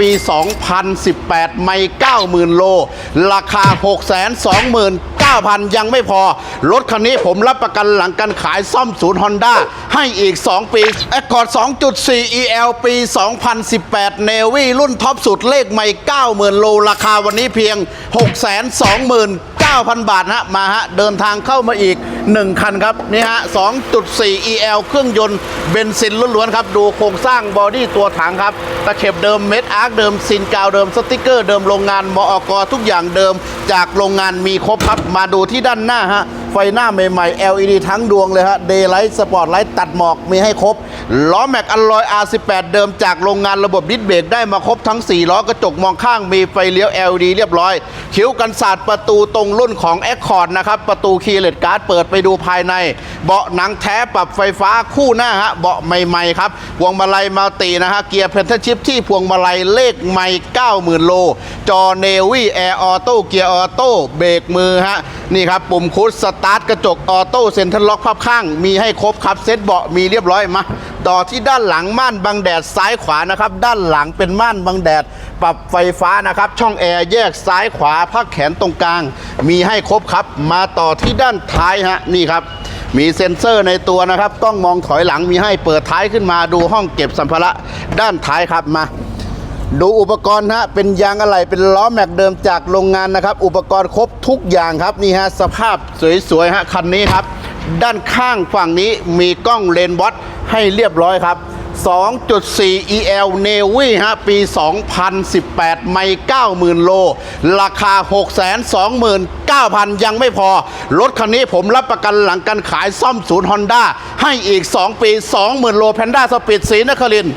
ปี 2018 ไม่ 90,000 โล ราคา 629,000 ยังไม่พอ รถคันนี้ผมรับประกันหลังการขายซ่อมศูนย์ฮอนด้าให้อีก 2 ปี Accord 2.4 EL ปี 2018 Navy รุ่นท็อปสุดเลขไม่ 90,000 โล ราคาวันนี้เพียง 629,000 บาทฮะมาฮะ เดินทางเข้ามาอีก 1 คันครับ นี่ฮะ 2.4 EL เครื่องยนต์เบนซินล้วนๆครับ ดูโครงสร้างบอดี้ตัวถังครับตะเข็บเดิมเม็ดอาร์คเดิมซินกาวเดิมสติกเกอร์เดิมโรงงานมอกทุกอย่างเดิม จากโรงงานมีครบครับมาดูที่ด้านหน้าฮะ ไฟหน้าใหม่ๆ LED ทั้งดวงเลยฮะเดย์ไลท์สปอร์ตไลท์ตัดหมอกมีให้ครบ ล้อแม็กอลลอย R18 เดิมจากโรงงานระบบดิสเบรกได้มาครบทั้ง 4 ล้อกระจกมองข้างมีไฟเลี้ยว LED เรียบร้อย คิ้วกันศาสตร์ประตูตรงรุ่นของ Accord นะครับ ประตูคีย์เลสการ์ดเปิดไปดูภายใน เบาะหนังแท้ปรับไฟฟ้าคู่หน้าฮะเบาะใหม่ๆครับพวงมาลัยมัลตินะฮะเกียร์เพนทชิพที่พวงมาลัยเลขใหม่90,000โลจอเนวี่แอร์ออโต้เกียร์ออโต้เบรกมือฮะนี่ครับปุ่มคุชสตาร์ทกระจกออโต้เซ็นทรัลล็อกพับข้าง มีให้ครบครับเซ็ตเบาะมีเรียบร้อยมาต่อที่ด้านหลังม่านบังแดดซ้ายขวานะครับ ด้านหลังเป็นม่านบังแดด ปรับไฟฟ้านะครับ ช่องแอร์แยกซ้ายขวาพักแขนตรงกลาง มีให้ครบครับ มาต่อที่ด้านท้ายฮะนี่ครับ มีเซ็นเซอร์ในตัวนะครับกล้องมองถอยหลังมีให้เปิดท้ายขึ้นมาดูห้องเก็บสัมภาระด้านท้ายครับมา ดูอุปกรณ์ฮะเป็นยางอะไหล่เป็นล้อแม็กเดิมจากโรงงานนะครับ อุปกรณ์ครบทุกอย่างครับนี่ฮะสภาพสวยๆฮะคันนี้ครับ ด้านข้างฝั่งนี้มีกล้องเลนส์วอตให้เรียบร้อยครับ 2.4 EL Navy ฮะปี 2018 ไม่ 90,000 โล ราคา 629,000 ยังไม่พอ รถคันนี้ผมรับประกันหลังการขายซ่อมศูนย์ฮอนด้าให้อีก 2 ปี 20,000 โลแพนด้าสปีดสีนครินทร์